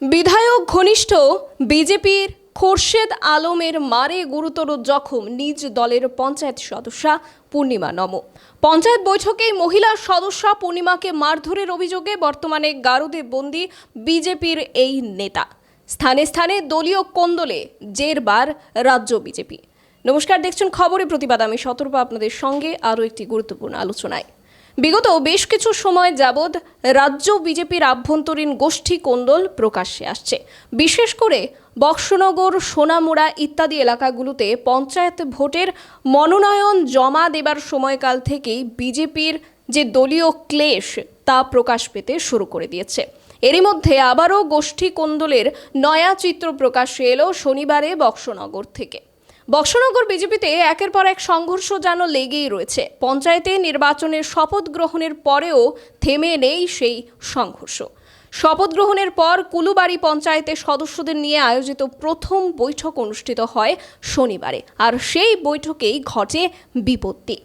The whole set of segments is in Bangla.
বিধায়ক ঘনিষ্ঠ বিজেপির খোরশেদ আলমের মারে গুরুতর জখম নিজ দলের পঞ্চায়েত সদস্যা পূর্ণিমা নম। পঞ্চায়েত বৈঠকেই মহিলা সদস্যা পূর্ণিমাকে মারধরের অভিযোগে বর্তমানে গারদে বন্দি বিজেপির এই নেতা। স্থানে স্থানে দলীয় কোন্দলে জেরবার রাজ্য বিজেপি। নমস্কার, দেখছেন খবরে প্রতিবাদ। আমি সতর্ক আপনাদের সঙ্গে আরও একটি গুরুত্বপূর্ণ আলোচনায়। বিগত বেশ কিছু সময় যাবৎ রাজ্য বিজেপির আভ্যন্তরীণ গোষ্ঠী কোন্দল প্রকাশ্যে আসছে। বিশেষ করে বক্সনগর, সোনামুড়া ইত্যাদি এলাকাগুলোতে পঞ্চায়েত ভোটের মনোনয়ন জমা দেবার সময়কাল থেকেই বিজেপির যে দলীয় ক্লেশ, তা প্রকাশ পেতে শুরু করে দিয়েছে। এরই মধ্যে আবারও গোষ্ঠী কোন্দলের নয়া চিত্র প্রকাশ্যে এলো শনিবারে বক্সনগর থেকে। বক্সনগর বিজেপিতে একের পর এক সংঘর্ষ যেন লেগেই রয়েছে। পঞ্চায়েতে নির্বাচনের শপথ গ্রহণের পরেও থেমে নেই সেই সংঘর্ষ। শপথ গ্রহণের পর কুলুবাড়ি পঞ্চায়েতের সদস্যদের নিয়ে আয়োজিত প্রথম বৈঠক অনুষ্ঠিত হয় শনিবারে। আর সেই বৈঠকেই ঘটে বিপত্তি।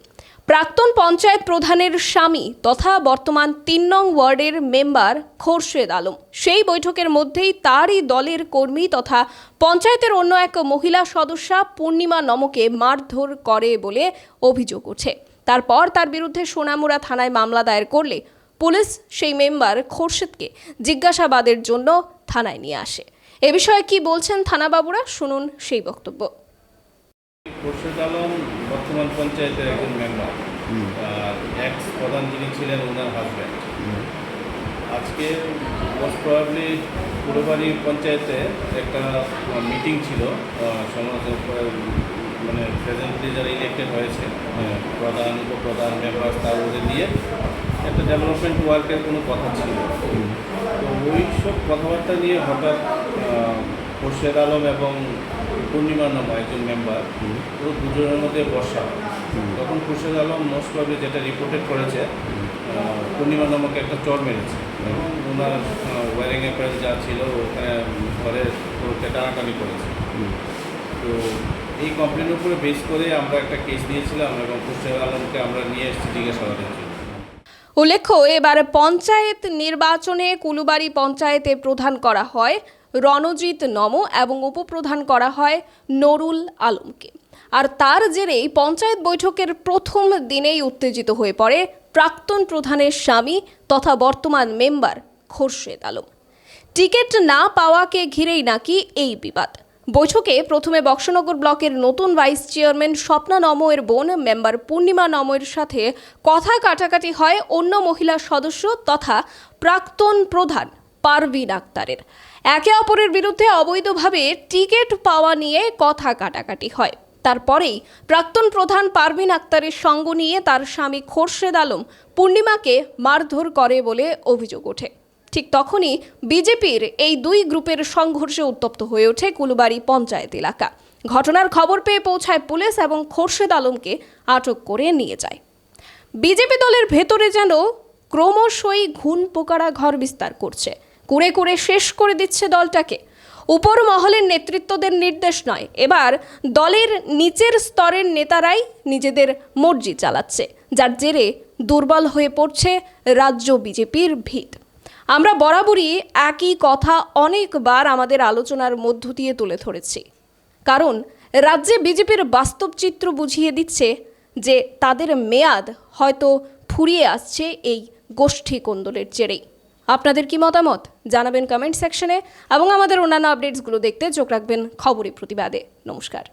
প্রাক্তন পঞ্চায়েত প্রধানের স্বামী তথা বর্তমান তিন নং ওয়ার্ডের মেম্বার খোরশেদ আলম। সেই বৈঠকের মধ্যেই তারই দলের কর্মী তথা পঞ্চায়েতের অন্য এক মহিলা সদস্যা পূর্ণিমা নমকে মারধর করে বলে অভিযোগ উঠে তারপর তার বিরুদ্ধে সোনামুড়া থানায় মামলা দায়ের করলে পুলিশ সেই মেম্বার খোরশেদকে জিজ্ঞাসাবাদের জন্য থানায় নিয়ে আসে। এ বিষয়ে কি বলছেন থানাবাবুরা? শুনুন সেই বক্তব্য। খোরশেদ আলম বর্তমান পঞ্চায়েতের একজন মেম্বার আর এক্স প্রধান যিনি ছিলেন ওনার হাজব্যান্ড আজকে মোস্ট প্রবাবলি পুরোবাড়ি পঞ্চায়েতে একটা মিটিং ছিল সমাজ মানে প্রেজেন্টলি যারা ইলেক্টেড হয়েছে প্রধান উপপ্রধান মেম্বার তার ওদের দিয়ে একটা ডেভেলপমেন্ট ওয়ার্কের কোনো কথা ছিল। তো ওই সব কথাবার্তা নিয়ে হঠাৎ খোরশেদ আলম এবং পূর্ণিমা নামা একজন মেম্বার তো দুজনের মধ্যে বসা। তখন খুরশেদ আলম মোস্ট প্রবলি যেটা রিপোর্টেড করেছে পূর্ণিমা নামকে একটা চর মেরেছে। এবং ওনার ওয়ারিং অ্যাপারেল যা ছিল ওখানে ঘরে পুরোটা টানাটানি করেছে। তো এই কমপ্লেনের উপরে বেস করে আমরা একটা কেস দিয়েছিলাম এবং খুরশেদ আলমকে আমরা নিয়ে এসেছি জিজ্ঞাসাবাদের জন্য। উল্লেখ্য এবার পঞ্চায়েত নির্বাচনে কুলুবাড়ি পঞ্চায়েতে প্রধান করা হয়। রণজিৎ নম এবং উপপ্রধান করা হয় নরুল আলমকে। আর তার জেরেই পঞ্চায়েত বৈঠকের প্রথম দিনেই উত্তেজিত হয়ে পড়ে প্রাক্তন প্রধানের স্বামী তথা বর্তমান মেম্বার খোরশেদ আলম। টিকিট না পাওয়াকে ঘিরেই নাকি এই বিবাদ। বৈঠকে প্রথমে বক্সনগর ব্লকের নতুন ভাইস চেয়ারম্যান স্বপ্না নময়ের বোন মেম্বার পূর্ণিমা নময়ের সাথে কথা কাটাকাটি হয় অন্য মহিলা সদস্য তথা প্রাক্তন প্রধান পারভিন আক্তারের। একে অপরের বিরুদ্ধে অবৈধভাবে টিকিট পাওয়া নিয়ে কথা কাটাকাটি হয়। তারপরেই প্রাক্তন প্রধান পারভিন আক্তারের সঙ্গ নিয়ে তার স্বামী খোরশেদ আলম পূর্ণিমাকে মারধর করে বলে অভিযোগ ওঠে। ঠিক তখনই বিজেপির এই দুই গ্রুপের সংঘর্ষে উত্তপ্ত হয়ে ওঠে কুলবাড়ি পঞ্চায়েত এলাকা। ঘটনার খবর পেয়ে পৌঁছায় পুলিশ এবং খোরশেদ আলমকে আটক করে নিয়ে যায়। বিজেপি দলের ভেতরে যেন ক্রমশই ঘুণ পোকারা ঘর বিস্তার করছে। কুড়ে কুড়ে শেষ করে দিচ্ছে দলটাকে। উপর মহলের নেতৃত্বদের নির্দেশ নয়, এবার দলের নিচের স্তরের নেতারাই নিজেদের মর্জি চালাচ্ছে, যার জেরে দুর্বল হয়ে পড়ছে রাজ্য বিজেপির ভিত। আমরা বরাবরই একই কথা অনেকবার আমাদের আলোচনার মধ্য দিয়ে তুলে ধরেছি, কারণ রাজ্যে বিজেপির বাস্তব চিত্র বুঝিয়ে দিচ্ছে যে তাদের মেয়াদ হয়তো ফুরিয়ে আসছে এই গোষ্ঠী কোন্দলের জেরেই। আপনাদের কি মতামত? জানাবেন কমেন্ট সেকশনে এবং আমাদের অন্যান্য আপডেটসগুলো দেখতে চোখ রাখবেন খবরে প্রতিবাদে। নমস্কার।